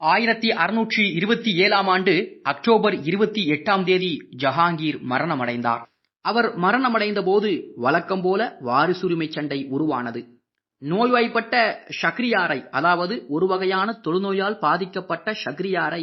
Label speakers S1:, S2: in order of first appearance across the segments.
S1: ஆயிரத்தி அறுநூற்றி இருபத்தி ஏழாம் ஆண்டு அக்டோபர் இருபத்தி எட்டாம் தேதி ஜஹாங்கீர் மரணமடைந்தார். அவர் மரணமடைந்த போது வழக்கம் போல வாரிசுரிமை சண்டை உருவானது. நோய்வாய்ப்பட்ட ஷக்ரியாரை அதாவது ஒரு வகையான தொழுநோயால் பாதிக்கப்பட்ட ஷக்ரியாரை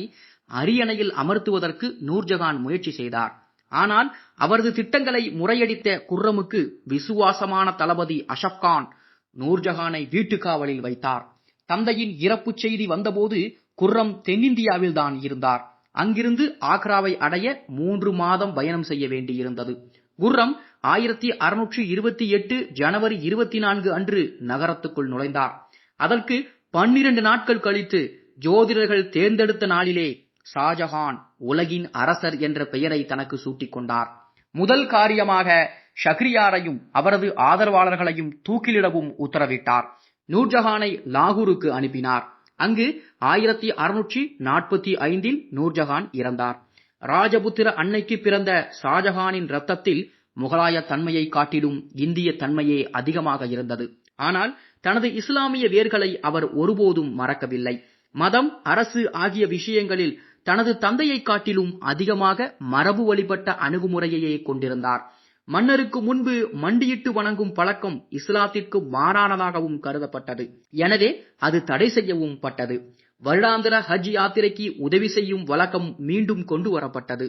S1: அரியணையில் அமர்த்துவதற்கு நூர்ஜஹான் முயற்சி செய்தார். ஆனால் அவரது திட்டங்களை முறையடித்த குர்ரமுக்கு விசுவாசமான தளபதி அஷப்கான் நூர்ஜஹானை வீட்டுக்காவலில் வைத்தார். தந்தையின் இறப்புச் செய்தி வந்தபோது குர்ரம் தென்னிந்தியாவில் தான் இருந்தார். அங்கிருந்து ஆக்ராவை அடைய மூன்று மாதம் பயணம் செய்ய வேண்டியிருந்தது. குர்ரம் ஆயிரத்தி அறுநூற்றி இருபத்தி எட்டு ஜனவரி இருபத்தி நான்கு அன்று நகரத்துக்குள் நுழைந்தார். அதற்கு பன்னிரண்டு நாட்கள் கழித்து ஜோதிடர்கள் தேர்ந்தெடுத்த நாளிலே ஷாஜஹான் உலகின் அரசர் என்ற பெயரை தனக்கு சூட்டிக் கொண்டார். முதல் காரியமாக ஷக்ரியாரையும் அவரது ஆதரவாளர்களையும் தூக்கிலிடவும் உத்தரவிட்டார். நூர்ஜஹானை லாகூருக்கு அனுப்பினார். அங்கு ஆயிரத்தி அறுநூற்றி நாற்பத்தி ஐந்தில் நூர்ஜஹான் இறந்தார். ராஜபுத்திர அன்னைக்கு பிறந்த ஷாஜஹானின் ரத்தத்தில் முகலாய தன்மையை காட்டிலும் இந்திய தன்மையே அதிகமாக இருந்தது. ஆனால் தனது இஸ்லாமிய வேர்களை அவர் ஒருபோதும் மறக்கவில்லை. மதம் அரசு ஆகிய விஷயங்களில் தனது தந்தையை காட்டிலும் அதிகமாக மரபு வழிபட்ட அணுகுமுறையையே கொண்டிருந்தார். மன்னருக்கு முன்பு மண்டியிட்டு வணங்கும் பழக்கம் இஸ்லாத்திற்கு மாறானதாகவும் கருதப்பட்டது. எனவே அது தடை செய்யவும் பட்டது. வருடாந்திர ஹஜ் யாத்திரைக்கு உதவி செய்யும் வழக்கம் மீண்டும் கொண்டு வரப்பட்டது.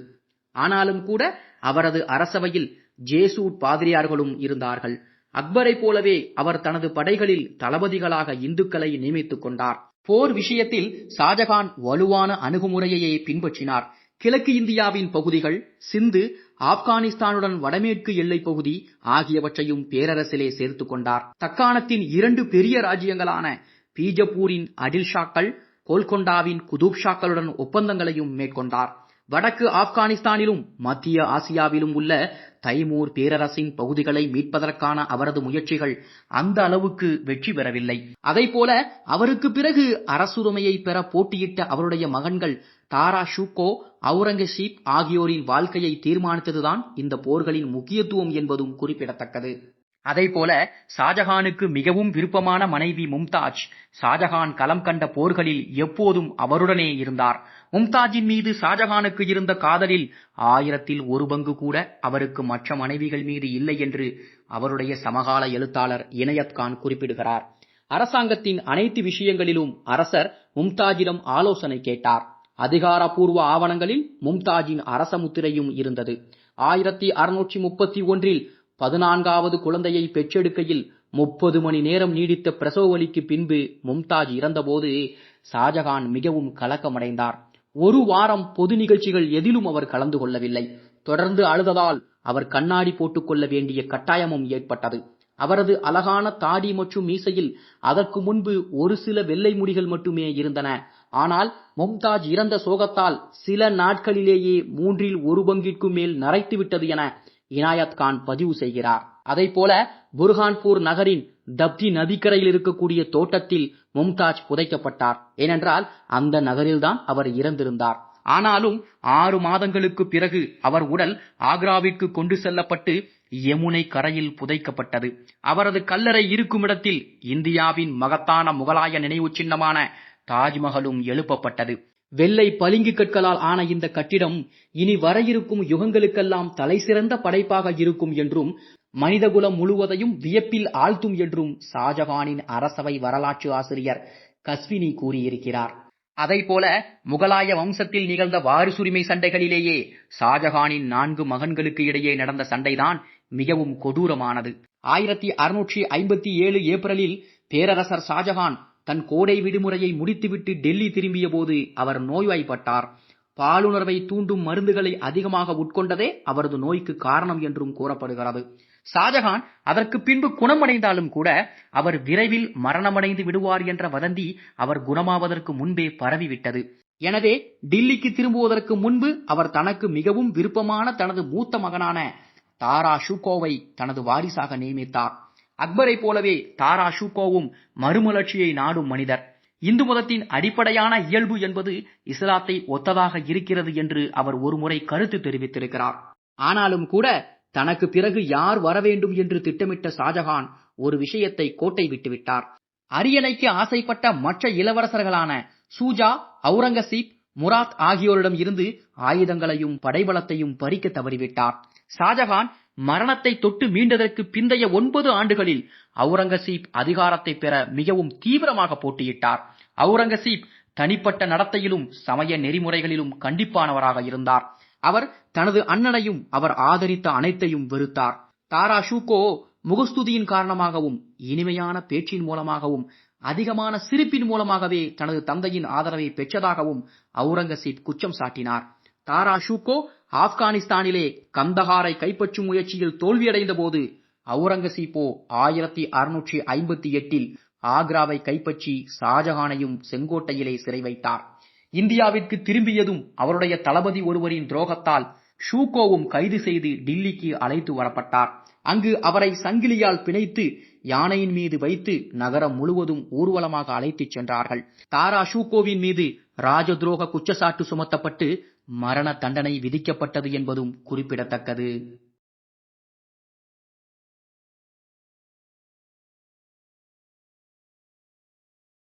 S1: ஆனாலும் கூட அவரது அரசவையில் ஜேசூட் பாதிரியார்களும் இருந்தார்கள். அக்பரை போலவே அவர் தனது படைகளில் தளபதிகளாக இந்துக்களை நியமித்துக் கொண்டார். போர் விஷயத்தில் ஷாஜகான் வலுவான அணுகுமுறையையே பின்பற்றினார். கிழக்கு இந்தியாவின் பகுதிகள் சிந்து ஆப்கானிஸ்தானுடன் வடமேற்கு எல்லைப் பகுதி ஆகியவற்றையும் பேரரசிலே சேர்த்துக் கொண்டார். தக்காணத்தின் இரண்டு பெரிய ராஜ்யங்களான பீஜப்பூரின் அடில்ஷாக்கள் கோல்கொண்டாவின் குதுப்ஷாக்களுடன் ஒப்பந்தங்களையும் மேற்கொண்டார். வடக்கு ஆப்கானிஸ்தானிலும் மத்திய ஆசியாவிலும் உள்ள தைமூர் பேரரசின் பகுதிகளை மீட்பதற்கான அவரது முயற்சிகள் அந்த அளவுக்கு வெற்றி பெறவில்லை. போல அவருக்கு பிறகு அரசுரிமையை பெற போட்டியிட்ட அவருடைய மகன்கள் தாரா ஷூகோ அவுரங்கசீப் ஆகியோரின் வாழ்க்கையை தீர்மானித்ததுதான் இந்த போர்களின் முக்கியத்துவம் என்பதும் குறிப்பிடத்தக்கது. அதைப்போல ஷாஜஹானுக்கு மிகவும் விருப்பமான மனைவி மும்தாஜ். ஷாஜஹான் களம் கண்ட போர்களில் எப்போதும் அவருடனே இருந்தார். மும்தாஜின் மீது ஷாஜஹானுக்கு இருந்த காதலில் ஆயிரத்தில் ஒரு பங்கு கூட அவருக்கு மற்ற மனைவிகள் மீது இல்லை என்று அவருடைய சமகால எழுத்தாளர் இனயத் கான் குறிப்பிடுகிறார். அரசாங்கத்தின் அனைத்து விஷயங்களிலும் அரசர் மும்தாஜிடம் ஆலோசனை கேட்டார். அதிகாரப்பூர்வ ஆவணங்களில் மும்தாஜின் அரச முத்திரையும் இருந்தது. ஆயிரத்தி அறுநூற்றி முப்பத்தி ஒன்றில் பதினான்காவது குழந்தையை பெற்றெடுக்கையில் முப்பது மணி நேரம் நீடித்த பிரசவ வலிக்கு பின்பு மும்தாஜ் இறந்தபோது ஷாஜகான் மிகவும் கலக்கமடைந்தார். ஒரு வாரம் பொது நிகழ்ச்சிகள் எதிலும் அவர் கலந்து கொள்ளவில்லை. தொடர்ந்து அழுததால் அவர் கண்ணாடி போட்டுக்கொள்ள வேண்டிய கட்டாயமும் ஏற்பட்டது. அவரது அழகான தாடி மற்றும் மீசையில் அதற்கு முன்பு ஒரு சில வெள்ளை முடிகள் மட்டுமே இருந்தன. ஆனால் மும்தாஜ் இறந்த சோகத்தால் சில நாட்களிலேயே மூன்றில் ஒரு பங்கிற்கு மேல் நரைத்து விட்டது என இனாயத் கான் பதிவு செய்கிறார். அதைப்போல புர்ஹான்பூர் நகரின் தப்தி நதிக்கரையில் இருக்கக்கூடிய தோட்டத்தில் மும்தாஜ் புதைக்கப்பட்டார். ஏனென்றால் அந்த நகரில்தான் அவர் இறந்திருந்தார். ஆனாலும் ஆறு மாதங்களுக்கு பிறகு அவர் உடல் ஆக்ராவிற்கு கொண்டு செல்லப்பட்டு யமுனை கரையில் புதைக்கப்பட்டது. அவரது கல்லறை இருக்குமிடத்தில் இந்தியாவின் மகத்தான முகலாய நினைவு சின்னமான தாஜ்மஹலும் எழுப்பப்பட்டது. வெள்ளை பளிங்கு கற்களால் ஆன இந்த கட்டிடம் இனி வர இருக்கும் யுகங்களுக்கெல்லாம் தலைசிறந்த படைப்பாக இருக்கும் என்றும் மனிதகுலம் முழுவதையும் வியப்பில் ஆழ்த்தும் என்றும் ஷாஜகானின் அரசவை வரலாற்று ஆசிரியர் கஸ்வினி கூறியிருக்கிறார். அதைப்போல முகலாய வம்சத்தில் நிகழ்ந்த வாரிசுரிமை சண்டைகளிலேயே ஷாஜகானின் நான்கு மகன்களுக்கு இடையே நடந்த சண்டைதான் மிகவும் கொடூரமானது. ஆயிரத்தி அறுநூற்றி ஐம்பத்தி ஏழு ஏப்ரலில் பேரரசர் ஷாஜகான் தன் கோடை விடுமுறையை முடித்துவிட்டு டெல்லி திரும்பிய போது அவர் நோய்வாய்ப்பட்டார். பாலுணர்வை தூண்டும் மருந்துகளை அதிகமாக உட்கொண்டதே அவரது நோய்க்கு காரணம் என்றும் கூறப்படுகிறது. ஷாஜகான் அதற்கு பின்பு குணமடைந்தாலும் கூட அவர் விரைவில் மரணமடைந்து விடுவார் என்ற வதந்தி அவர் குணமாவதற்கு முன்பே பரவிவிட்டது. எனவே டில்லிக்கு திரும்புவதற்கு முன்பு அவர் தனக்கு மிகவும் விருப்பமான தனது மூத்த மகனான தாரா ஷூகோவை தனது வாரிசாக நியமித்தார். அக்பரை போலவே தாரா ஷூகோவும் மறுமலர்ச்சியை நாடும் மனிதர். இந்து மதத்தின் அடிப்படையான இயல்பு என்பது இஸ்லாத்தை ஒத்ததாக இருக்கிறது என்று அவர் ஒருமுறை கருத்து தெரிவித்திருக்கிறார். ஆனாலும் கூட தனக்கு பிறகு யார் வரவேண்டும் என்று திட்டமிட்ட ஷாஜகான் ஒரு விஷயத்தை கோட்டை விட்டுவிட்டார் அரியணைக்கு ஆசைப்பட்ட மற்ற இளவரசர்களான சூஜா அவுரங்கசீப் முராத் ஆகியோரிடம் இருந்து ஆயுதங்களையும் படைபலத்தையும் பறிக்க தவறிவிட்டார். ஷாஜகான் மரணத்தை தொட்டு மீண்டதற்கு பிந்தைய ஒன்பது ஆண்டுகளில் அவுரங்கசீப் அதிகாரத்தை பெற மிகவும் தீவிரமாக போட்டியிட்டார். அவுரங்கசீப் தனிப்பட்ட நடத்தையிலும் சமய நெறிமுறைகளிலும் கண்டிப்பானவராக இருந்தார். அவர் தனது அண்ணனையும் அவர் ஆதரித்த அனைத்தையும் வெறுத்தார். தாரா ஷூகோ முகஸ்துதியின் காரணமாகவும் இனிமையான பேச்சின் மூலமாகவும் அதிகமான சிரிப்பின் மூலமாகவே தனது தந்தையின் ஆதரவை பெற்றதாகவும் அவுரங்கசீப் குற்றம் சாட்டினார். தாரா ஷூகோ ஆப்கானிஸ்தானிலே கந்தஹாரை கைப்பற்றும் முயற்சியில் தோல்வியடைந்த போது அவுரங்கசீப்போ ஆயிரத்தி அறுநூற்றி ஐம்பத்தி எட்டில் ஆக்ராவை கைப்பற்றி ஷாஜகானையும் செங்கோட்டையிலே சிறை வைத்தார். இந்தியாவிற்கு திரும்பியதும் அவருடைய தளபதி ஒருவரின் துரோகத்தால் ஷூகோவும் கைது செய்து டில்லிக்கு அழைத்து வரப்பட்டார். அங்கு அவரை சங்கிலியால் பிணைத்து யானையின் மீது வைத்து நகரம் முழுவதும் ஊர்வலமாக அழைத்துச் சென்றார்கள். தாரா ஷூகோவின் மீது ராஜதுரோக குற்றச்சாட்டு சுமத்தப்பட்டு மரண தண்டனை விதிக்கப்பட்டது என்பதும் குறிப்பிடத்தக்கது.